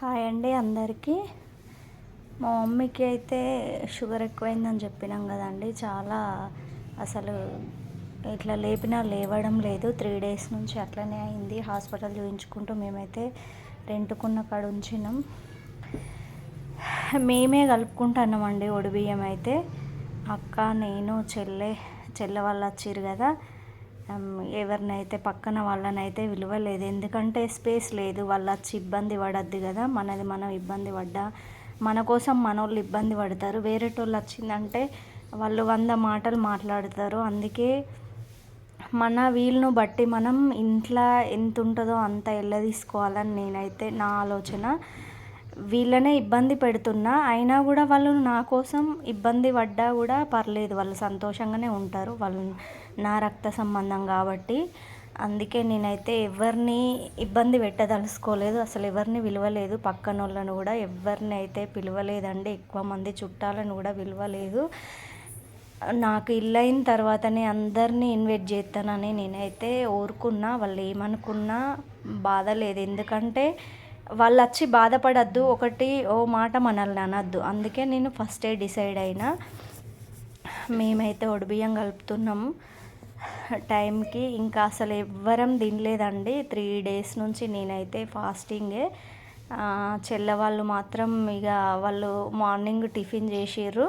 Hi అండి అందరికీ. మా మమ్మీకి అయితే షుగర్ ఎక్కువైందని చెప్పినాం కదండి. చాలా అసలు ఇట్లా లేపినా లేవడం లేదు. త్రీ డేస్ నుంచి అట్లనే అయింది. హాస్పిటల్ చూపించుకుంటూ మేమైతే రెంటుకున్న కాడ ఉంచినాం. మేమే కలుపుకుంటున్నామండి ఒడి బియ్యం అయితే. అక్క నేను చెల్లె చెల్లె వాళ్ళు వచ్చారు కదా. ఎవరినైతే పక్కన వాళ్ళనైతే విలువలేదు. ఎందుకంటే స్పేస్ లేదు. వాళ్ళు వచ్చి ఇబ్బంది పడద్దు కదా. మనది మనం ఇబ్బంది పడ్డా మన కోసం మనోళ్ళు ఇబ్బంది పడతారు. వేరేటోళ్ళు వచ్చిందంటే వాళ్ళు వంద మాటలు మాట్లాడతారు. అందుకే మన వీలును బట్టి మనం ఇంట్లో ఎంత ఉంటుందో అంత ఎల్ల తీసుకోవాలని నేనైతే నా ఆలోచన. వీళ్ళనే ఇబ్బంది పెడుతున్నా అయినా కూడా వాళ్ళు నా కోసం ఇబ్బంది పడ్డా కూడా పర్లేదు. వాళ్ళు సంతోషంగానే ఉంటారు. వాళ్ళు నా రక్త సంబంధం కాబట్టి. అందుకే నేనైతే ఎవరిని ఇబ్బంది పెట్టదలుచుకోలేదు. అసలు ఎవరిని విలువలేదు. పక్కన వాళ్ళను కూడా ఎవరిని అయితే పిలవలేదండి. ఎక్కువ మంది చుట్టాలను కూడా విలువలేదు నాకు ఇల్లు అయిన తర్వాతనే అందరినీ ఇన్వైట్ చేస్తానని నేనైతే ఊరుకున్నా. వాళ్ళు ఏమనుకున్నా బాధ లేదు ఎందుకంటే వాళ్ళు వచ్చి బాధపడద్దు ఒకటి ఓ మాట మనల్ని అనద్దు. అందుకే నేను ఫస్టే డిసైడ్ అయినా మేమైతే ఒడిబియ్యం కలుపుతున్నాము టైంకి ఇంకా అసలు ఎవ్వరం తినలేదండి. త్రీ డేస్ నుంచి నేనైతే ఫాస్టింగే చెల్లవాళ్ళు మాత్రం ఇక వాళ్ళు మార్నింగ్ టిఫిన్ చేసిర్రు.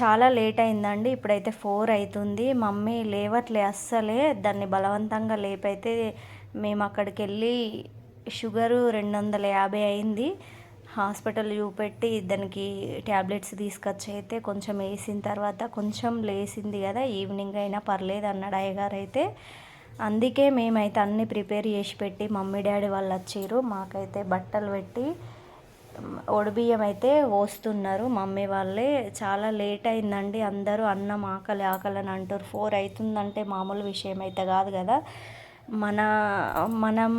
చాలా లేట్ అయిందండి. ఇప్పుడైతే ఫోర్ అవుతుంది మమ్మీ లేవట్లే అస్సలే. దాన్ని బలవంతంగా లేపైతే మేము అక్కడికి వెళ్ళి షుగరు రెండు వందల యాభై అయింది. హాస్పిటల్ చూపెట్టి దానికి ట్యాబ్లెట్స్ తీసుకొచ్చి అయితే కొంచెం వేసిన తర్వాత కొంచెం లేసింది కదా ఈవినింగ్ అయినా పర్లేదు అన్నాడు అయ్యగారు అయితే అందుకే మేమైతే అన్నీ ప్రిపేర్ చేసి పెట్టి మమ్మీ డాడీ వాళ్ళు వచ్చారు. మాకైతే బట్టలు పెట్టి ఒడిబియ్యం అయితే పోస్తున్నారు మమ్మీ వాళ్ళే. చాలా లేట్ అయిందండి అందరూ అన్నం ఆకలి ఆకలి అని అంటారు ఫోర్ అవుతుందంటే మామూలు విషయం అయితే కాదు కదా. మన మనం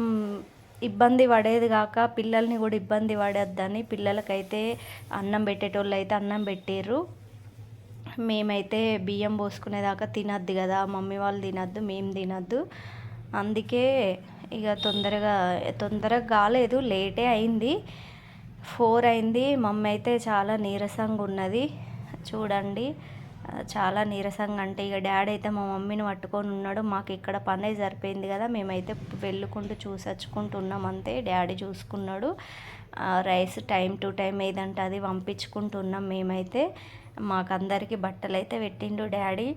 ఇబ్బంది పడేది కాక పిల్లల్ని కూడా ఇబ్బంది పడొద్దని పిల్లలకైతే అన్నం పెట్టేటోళ్ళు అయితే అన్నం పెట్టిర్రు. మేమైతే బియ్యం పోసుకునేదాకా తినద్దు కదా మమ్మీ వాళ్ళు తినద్దు మేము తినద్దు. అందుకే ఇక తొందరగా తొందరగా కాలేదు లేటే అయింది. ఫోర్ అయింది మమ్మీ అయితే చాలా నీరసంగా ఉన్నది. చూడండి. చాలా నీరసంగా అంటే ఇక డాడీ అయితే మా మమ్మీని పట్టుకొని ఉన్నాడు. మాకు ఇక్కడ పనే సరిపోయింది కదా మేమైతే వెళ్ళుకుంటూ చూసొచ్చుకుంటున్నాం అంతే. డాడీ చూసుకున్నాడు. రైస్ టైం టు టైం ఏదంటే అది పంపించుకుంటున్నాం మేమైతే. మాకందరికీ బట్టలు అయితే పెట్టిండు డాడీ.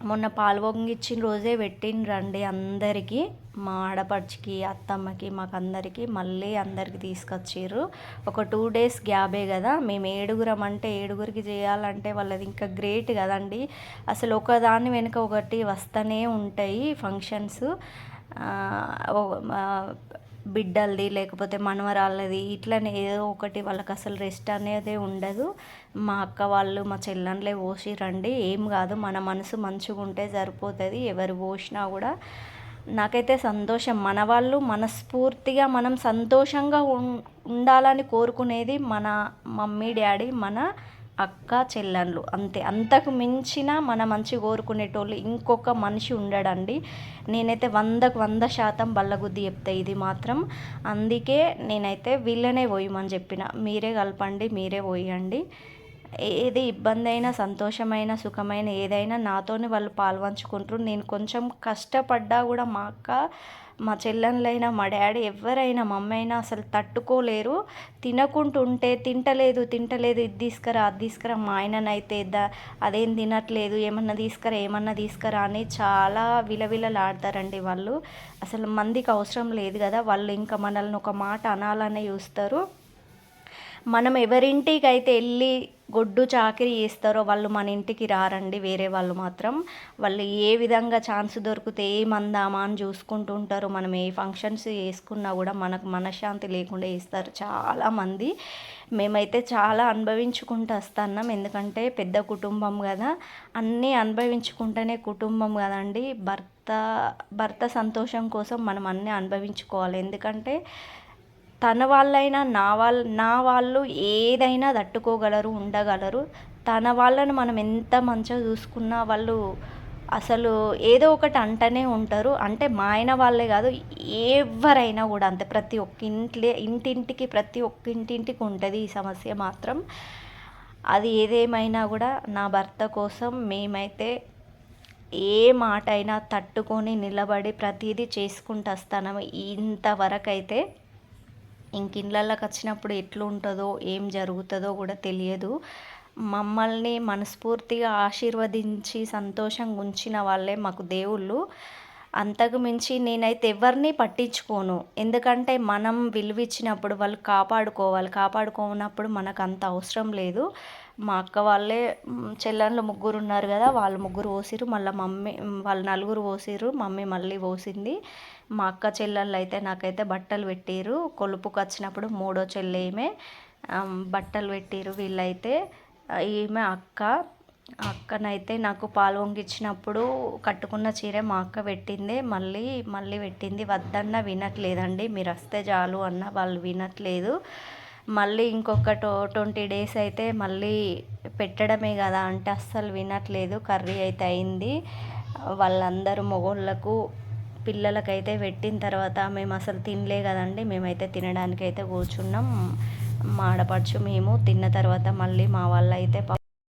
మొన్న పాలు ఇచ్చిన రోజే పెట్టిండ్రండి అందరికీ. మా ఆడపడుచుకి అత్తమ్మకి మాకు అందరికీ మళ్ళీ అందరికి తీసుకొచ్చారు ఒక టూ డేస్ గ్యాబే కదా. మేము ఏడుగురం అంటే ఏడుగురికి చేయాలంటే వాళ్ళది ఇంకా గ్రేట్ కదండి. అసలు ఒకదాని వెనుక ఒకటి వస్తూనే ఉంటాయి ఫంక్షన్స్. బిడ్డలది లేకపోతే మనవరాళ్ళది ఇట్లనే ఏదో ఒకటి వాళ్ళకి అసలు రెస్ట్ అనేది ఉండదు. మా అక్క వాళ్ళు మా చెల్లండ్లో పోసి రండి. ఏం కాదు మన మనసు మంచిగా ఉంటే సరిపోతుంది. ఎవరు పోసినా కూడా నాకైతే సంతోషం. మన వాళ్ళు మనస్ఫూర్తిగా మనం సంతోషంగా ఉం- ఉండాలని కోరుకునేది మన మమ్మీ డాడీ మన అక్క చెల్లెళ్ళు అంతే. అంతకు మించిన మన మంచి కోరుకునేటోళ్ళు ఇంకొక మనిషి ఉండడండి. నేనైతే వందకు వంద శాతం బల్లగుద్ది చెప్తా ఇది మాత్రం. అందుకే నేనైతే వీళ్ళనే పోయమని చెప్పిన. మీరే కలపండి మీరే పోయండి. ఏది ఇబ్బంది అయినా సంతోషమైన సుఖమైన ఏదైనా నాతోనే వాళ్ళు పాల్పంచుకుంటారు నేను కొంచెం కష్టపడ్డా కూడా మా అక్క మా చెల్లెళ్ళైనా మా డాడీ ఎవరైనా మా అమ్మ అయినా అసలు తట్టుకోలేరు. తినకుంటుంటే తింటలేదు తింటలేదు ఇది తీసుకురా అది తీసుకురా మా ఆయననైతే దా అదేం తినట్లేదు ఏమన్నా తీసుకురా ఏమన్నా తీసుకురా అని చాలా విలవిలలాడతారండి వాళ్ళు. అసలు మందికి అవసరం లేదు కదా వాళ్ళు ఇంకా మనల్ని ఒక మాట అనాలనే చూస్తారు. మనం ఎవరింటికి అయితే వెళ్ళి గొడ్డు చాకరీ చేస్తారో వాళ్ళు మన ఇంటికి రారండి వేరే వాళ్ళు మాత్రం. వాళ్ళు ఏ విధంగా ఛాన్స్ దొరికితే ఏమందామా అని చూసుకుంటూ ఉంటారు. మనం ఏ ఫంక్షన్స్ చేసుకున్నా కూడా మనకు మనశ్శాంతి లేకుండా చేస్తారు చాలామంది. మేమైతే చాలా అనుభవించుకుంటూ వస్తున్నాం. ఎందుకంటే పెద్ద కుటుంబం కదా. అన్నీ అనుభవించుకుంటేనే కుటుంబం కదండి. భర్త భర్త సంతోషం కోసం మనం అన్నీ అనుభవించుకోవాలి. ఎందుకంటే తన వాళ్ళైనా నా వాళ్ళ నా వాళ్ళు ఏదైనా తట్టుకోగలరు ఉండగలరు. తన వాళ్ళను మనం ఎంత మంచిగా చూసుకున్నా వాళ్ళు అసలు ఏదో ఒకటి అంటనే ఉంటారు. అంటే మా ఆయన వాళ్ళే కాదు ఎవరైనా కూడా అంతే. ప్రతి ఒక్క ఇంట్లో ఇంటింటికి ప్రతి ఒక్క ఇంటింటికి ఉంటుంది ఈ సమస్య మాత్రం. అది ఏదేమైనా కూడా నా భర్త కోసం మేమైతే ఏ మాట అయినా తట్టుకొని నిలబడి ప్రతిదీ చేసుకుంటూ వస్తాను. ఇంతవరకు అయితే ఇంక ఇళ్ళకి వచ్చినప్పుడు ఎట్లుంటుందో ఏం జరుగుతుందో కూడా తెలియదు. మమ్మల్ని మనస్ఫూర్తిగా ఆశీర్వదించి సంతోషంగా ఉంచిన వాళ్ళే మాకు దేవుళ్ళు. అంతకు మించి నేనైతే ఎవరిని పట్టించుకోను. ఎందుకంటే మనం విలువిచ్చినప్పుడు వాళ్ళు కాపాడుకోవాలి. కాపాడుకోనప్పుడు మనకు అంత అవసరం లేదు. మా అక్క వాళ్ళే చెల్లెళ్ళు ముగ్గురు ఉన్నారు కదా వాళ్ళు ముగ్గురు పోసిరు మళ్ళీ మమ్మీ వాళ్ళు నలుగురు పోసిరు మమ్మీ మళ్ళీ పోసింది. మా అక్క చెల్లెళ్ళు అయితే నాకైతే బట్టలు పెట్టిరు కొలుపుకి వచ్చినప్పుడు మూడో చెల్లెమే బట్టలు పెట్టిరు వీళ్ళైతే. ఈమె అక్క అక్కనైతే నాకు పాలు వంగిచ్చినప్పుడు కట్టుకున్న చీర మా అక్క పెట్టిందే. మళ్ళీ మళ్ళీ పెట్టింది. వద్దన్న వినట్లేదండి. మీరు వస్తే చాలు అన్న వాళ్ళు వినట్లేదు. మళ్ళీ ఇంకొక టో ట్వంటీ డేస్ అయితే మళ్ళీ పెట్టడమే కదా అంటే అస్సలు వినట్లేదు. కర్రీ అయితే అయింది. వాళ్ళందరూ మొగోళ్ళకు పిల్లలకైతే పెట్టిన తర్వాత మేము అసలు తినలే కదండి. మేమైతే తినడానికి అయితే కూర్చున్నాం. మాడపడుచు మేము తిన్న తర్వాత మళ్ళీ మా వాళ్ళు అయితే